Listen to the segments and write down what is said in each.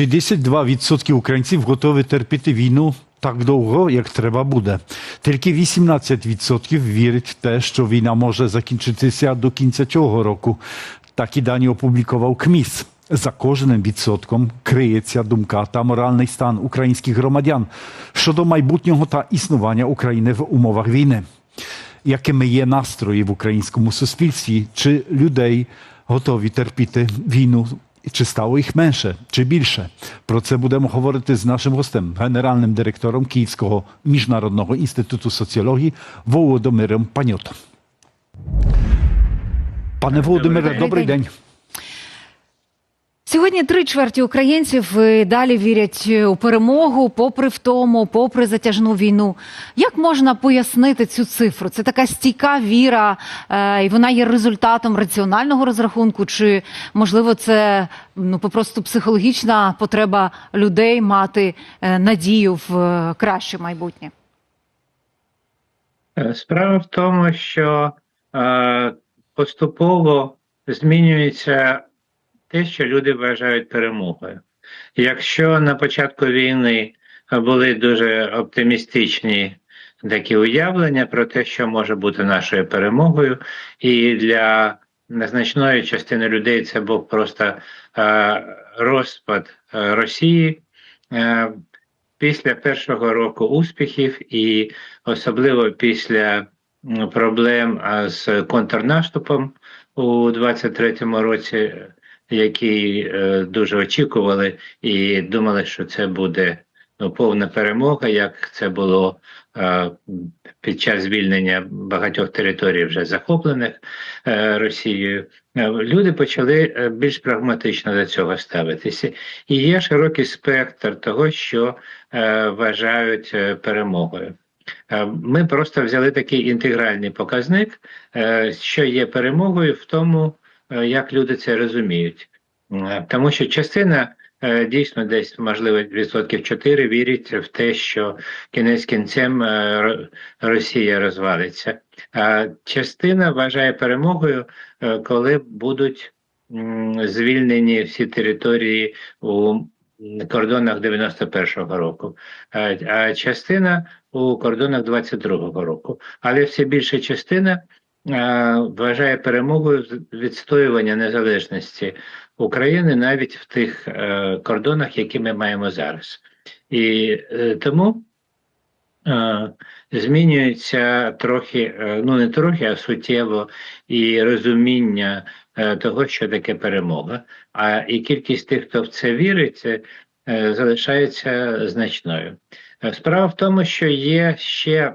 62% українців готові терпіти війну так довго, як треба буде. Тільки 18% вірять в те, що війна може закінчитися до кінця цього року. Такі дані опублікував КМІС. За кожним відсотком криється думка та моральний стан українських громадян щодо майбутнього та існування України в умовах війни. Якими є настрої в українському суспільстві, чи людей готові терпіти війну, чи стало їх менше, чи більше? Про це будемо говорити з нашим гостем, генеральним директором Київського міжнародного інституту соціології Володимиром Паньотом. Пане Володимире, день. добрий день. Сьогодні три чверті українців далі вірять у перемогу, попри втому, попри затяжну війну. Як можна пояснити цю цифру? Це така стійка віра, е, і вона є результатом раціонального розрахунку, чи можливо це ну попросту психологічна потреба людей мати е, надію в е, краще майбутнє? Е, Справа в тому, що е, поступово змінюється те, що люди вважають перемогою. Якщо на початку війни були дуже оптимістичні такі уявлення про те, що може бути нашою перемогою, і для незначної частини людей це був просто е, розпад е, Росії. Е, після першого року успіхів і особливо після проблем з контрнаступом у 23-му році, який е, дуже очікували і думали, що це буде ну, повна перемога, як це було е, під час звільнення багатьох територій, вже захоплених е, Росією. Люди почали більш прагматично до цього ставитися. І є широкий спектр того, що вважають перемогою. Ми просто взяли такий інтегральний показник, що є перемогою в тому, як люди це розуміють. Е, Тому що частина е, дійсно десь, можливо, відсотків 4 вірить в те, що кінець кінцем е, Росія розвалиться. А частина вважає перемогою, е, коли будуть звільнені всі території у кордонах 91-го року, а, частина у кордонах 22-го року. Але все більша частина вважає перемогою відстоювання незалежності України навіть в тих е, кордонах, які ми маємо зараз. І е, тому е, змінюється трохи, е, ну не трохи, а суттєво і розуміння е, того, що таке перемога. А і кількість тих, хто в це вірить, е, залишається значною. Е, Справа в тому, що є ще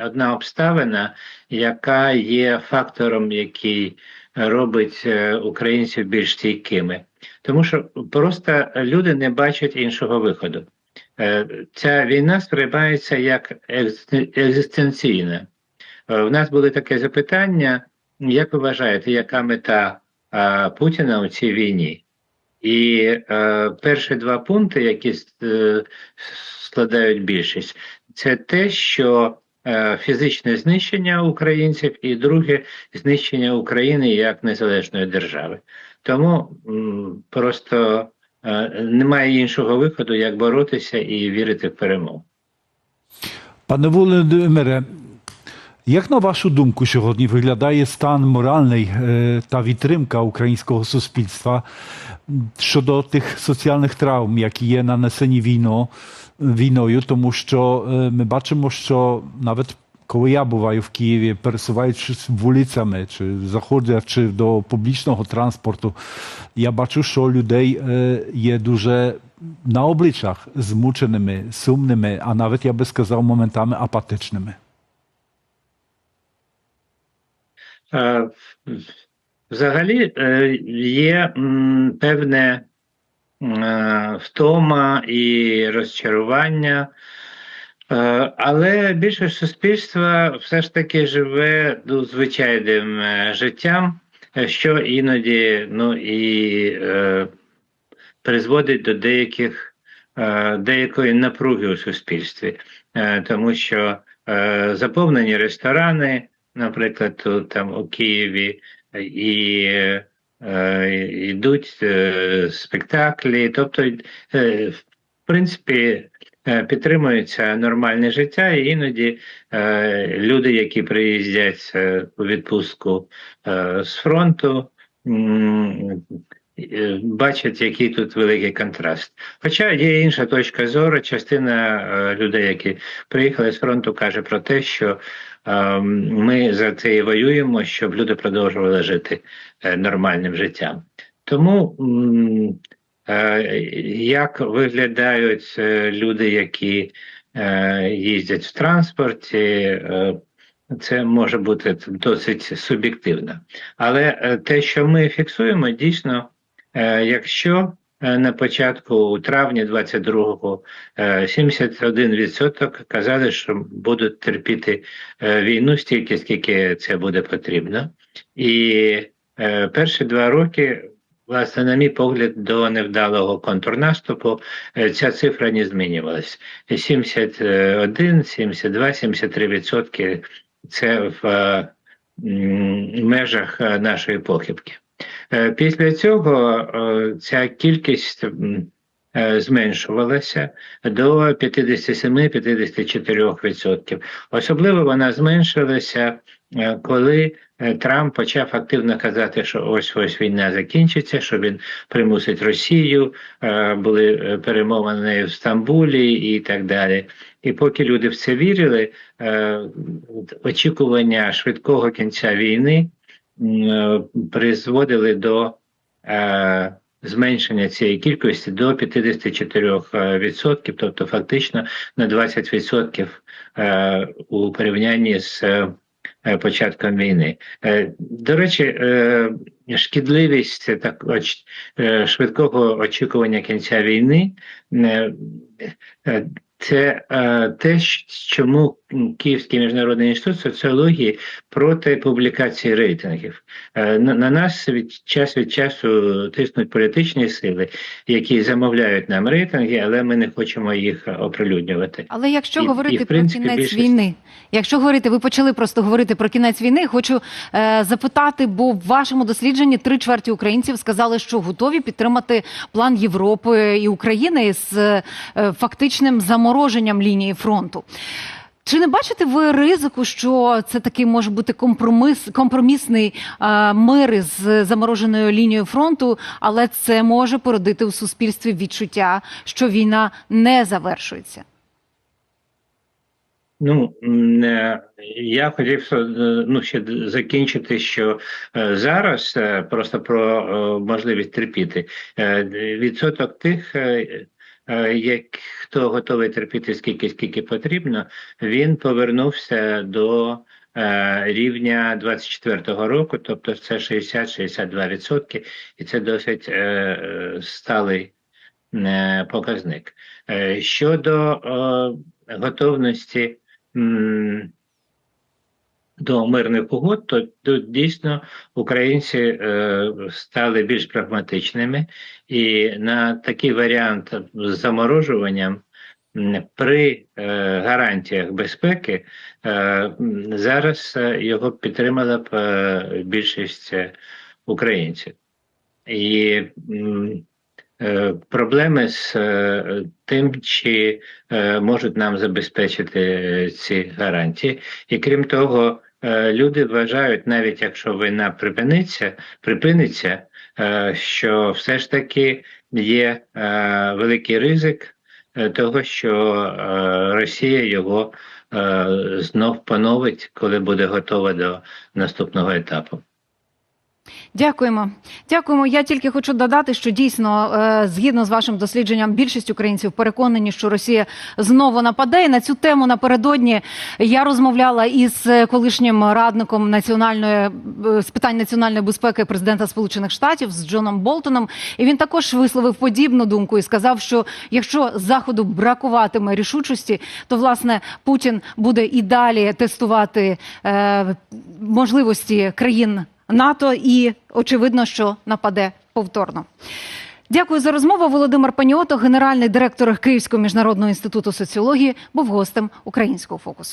одна обставина, яка є фактором, який робить е, українців більш стійкими, тому що просто люди не бачать іншого виходу. Е, Ця війна сприймається як екзистенційна. Е, У нас були таке запитання: як ви вважаєте, яка мета е, Путіна у цій війні? І е, перші два пункти, які е, складають більшість, це те, що е, фізичне знищення українців, і друге знищення України як незалежної держави. Тому м, просто е, немає іншого виходу, як боротися і вірити в перемогу. Пане Володимире, як на вашу думку сьогодні виглядає стан моральний е, та підтримка українського суспільства щодо тих соціальних травм, які є нанесені війно, війною, тому що е, ми бачимо, що навіть коли я буваю в Києві, пересуваючись вулицями, чи заходячи до публічного транспорту, я бачу, що людей е, є дуже на обличчях змученими, сумними, а навіть я би сказав моментами апатичними. Е, Взагалі е, є певне е, втома і розчарування, Е, але більшість суспільства все ж таки живе ну, звичайним е, життям, е, що іноді ну, і е, призводить до деяких, е, деякої напруги у суспільстві, Е, тому що е, заповнені ресторани, наприклад, там у Києві, і е, йдуть е, спектаклі, тобто, е, в принципі, підтримується нормальне життя, і іноді люди, які приїздять у відпустку з фронту, бачать, який тут великий контраст. Хоча є інша точка зору, частина людей, які приїхали з фронту, каже про те, що ми за це і воюємо, щоб люди продовжували жити е, нормальним життям. Тому е, як виглядають е, люди, які їздять в транспорті, це може бути досить суб'єктивно. Але те, що ми фіксуємо, дійсно, якщо на початку у травні 22-го е, 71% казали, що будуть терпіти е, війну стільки, скільки це буде потрібно. І е, перші два роки, власне, на мій погляд, до невдалого контрнаступу е, ця цифра не змінювалась. 71, 72, 73 відсотки це в е, межах е, нашої похибки. Е, Після цього е, ця кількість е, зменшувалася до 57-54%. Особливо вона зменшилася, коли Трамп почав активно казати, що ось ось війна закінчиться, що він примусить Росію, були перемовини в Стамбулі і так далі. І поки люди в це вірили, очікування швидкого кінця війни призводили до е, зменшення цієї кількості до 54%, тобто фактично на 20% е, у порівнянні з е, початком війни. Е, До речі, е, шкідливість так, е, швидкого очікування кінця війни е, е, це е, те, чому Київський міжнародний інститут соціології проти публікації рейтингів. Е, На, на нас від час від часу тиснуть політичні сили, які замовляють нам рейтинги, але ми не хочемо їх оприлюднювати. Але якщо І- говорити і, принципі, про кінець більшість- війни, якщо говорити, ви почали просто говорити про кінець війни, хочу е, запитати, бо в вашому дослідженні три чверті українців сказали, що готові підтримати план Європи і України з е, фактичним замороженням лінії фронту. Чи не бачите ви ризику, що це такий може бути компроміс, компромісний е, мир із замороженою лінією фронту, але це може породити у суспільстві відчуття, що війна не завершується? Ну е, я хотів е, ну ще закінчити, що е, зараз просто про можливість терпіти відсоток тих, як хто готовий терпіти скільки скільки потрібно, він повернувся до е, рівня 24-го року, тобто це 60-62 відсотки, і це досить е, е, сталий е, показник. Е, Щодо е, готовності до мирних угод, то тут дійсно українці е, стали більш прагматичними, і на такий варіант з заморожуванням при е, гарантіях безпеки е, зараз е, його підтримала б е, більшість українців. І е, проблеми з е, тим, чи е, можуть нам забезпечити е, ці гарантії. І крім того, люди вважають, навіть якщо війна припиниться, припиниться, е, що все ж таки є е, великий ризик е, того, що е, Росія його е, знов поновить, коли буде готова до наступного етапу. Дякуємо. Дякуємо. Я тільки хочу додати, що дійсно, е, згідно з вашим дослідженням, більшість українців переконані, що Росія знову нападе. І на цю тему напередодні я розмовляла із е, колишнім радником національної е, з питань національної безпеки президента Сполучених Штатів з Джоном Болтоном. І він також висловив подібну думку і сказав, що якщо заходу бракуватиме рішучості, то власне Путін буде і далі тестувати е, можливості країн. НАТО і очевидно, що нападе повторно. Дякую за розмову. Володимир Паніото, генеральний директор Київського міжнародного інституту соціології, був гостем українського фокусу.